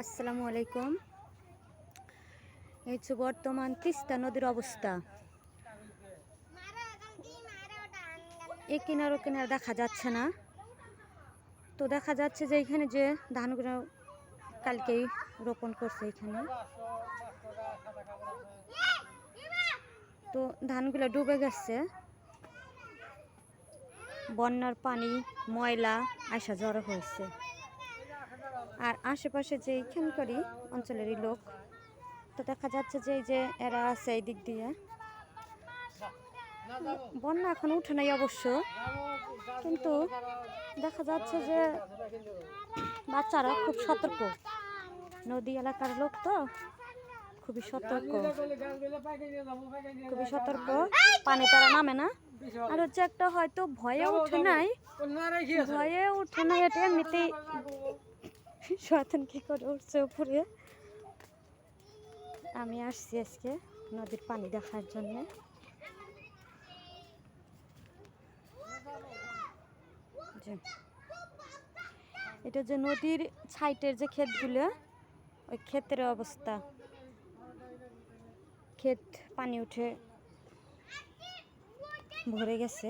আসসালামু আলাইকুম। এই হচ্ছে বর্তমান তিস্তা নদীর অবস্থা। এ কিনার কিনার দেখা যাচ্ছে না। তো দেখা যাচ্ছে যে এখানে যে ধানগুলো কালকেই রোপণ করছে এখানে। তো ধানগুলো ডুবে গেছে। বন্যার পানি, ময়লা আসা জড়ো হয়েছে। আশেপাশে যে এইখানকারই অঞ্চলেরই লোক, তো দেখা যাচ্ছে যে এই যে এরা আছে এই দিক দিয়ে। বন্যা এখন উঠে নাই অবশ্য, কিন্তু দেখা যাচ্ছে যে বাচ্চারা খুব সতর্ক। নদী এলাকার লোক তো খুবই সতর্ক। খুবই সতর্ক, পানি তারা নামে না। আর হচ্ছে একটা হয়তো ভয়ে উঠে নাই, ভয়ে উঠে নাই এটা এমনিতেই শয়তান কি করে উঠছে উপরে? আমি আসছি আজকে নদীর পানি দেখার জন্য। এটা যে নদীর সাইটের যে ক্ষেতগুলো, ওই ক্ষেতের অবস্থা। ক্ষেত পানি উঠে ভরে গেছে।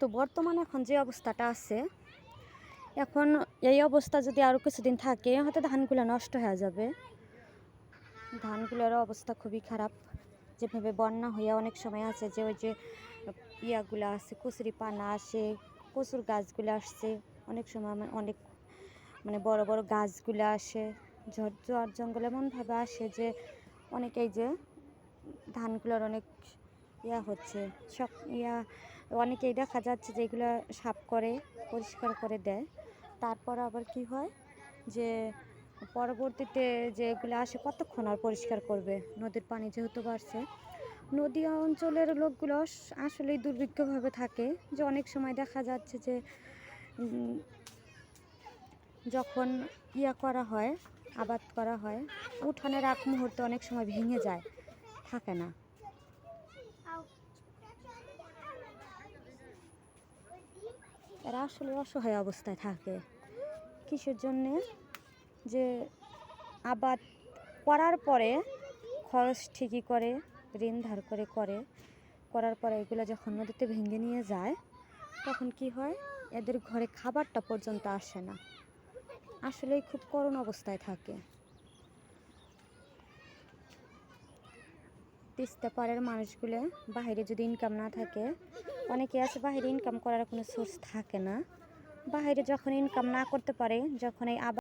তো বর্তমানে এখন যে অবস্থাটা আছে, এখন এই অবস্থা যদি আরও কিছুদিন থাকে, হয়তো ধানগুলো নষ্ট হয়ে যাবে। ধানগুলোরও অবস্থা খুবই খারাপ। যেভাবে বন্যা হইয়া অনেক সময় আছে যে ওই যে ইয়াগুলো আছে, কচুরি পানা আসে, কচুর গাছগুলো আসছে। অনেক সময় অনেক মানে বড় বড় গাছগুলো আসে। ঝড় ঝড় জঙ্গল এমনভাবে আসে যে অনেকেই যে ধানগুলোর অনেক ইয়া হচ্ছে সব ইয়া অনেকেই দেখা যাচ্ছে যে এগুলো সাফ করে, পরিষ্কার করে দেয়। তারপর আবার কি হয় যে পরবর্তীতে যে এগুলো আসে কতক্ষণ আর পরিষ্কার করবে? নদীর পানি যেহেতু বাড়ছে। নদী অঞ্চলের লোকগুলো আসলেই দুর্ভিক্ষভাবে থাকে। যে অনেক সময় দেখা যাচ্ছে যে যখন ইয়া করা হয়, আবাদ করা হয়, উঠানের আগ মুহূর্তে অনেক সময় ভেঙে যায়, থাকে না। এরা আসলে অসহায় অবস্থায় থাকে। কিসের জন্যে? যে আবাদ করার পরে খরচ ঠিকই করে, ঋণ ধার করে করে, করার পরে এগুলো যখন নদীতে ভেঙে নিয়ে যায়, তখন কি হয়? এদের ঘরে খাবারটা পর্যন্ত আসে না। আসলেই খুব করুণ অবস্থায় থাকে। তিস্তা পাড়ের মানুষগুলো বাইরে যদি ইনকাম না থাকে অনেকে আছে বাহিরে ইনকাম করার কোনো সোর্স থাকে না। বাহিরে যখন ইনকাম না করতে পারে, যখন এই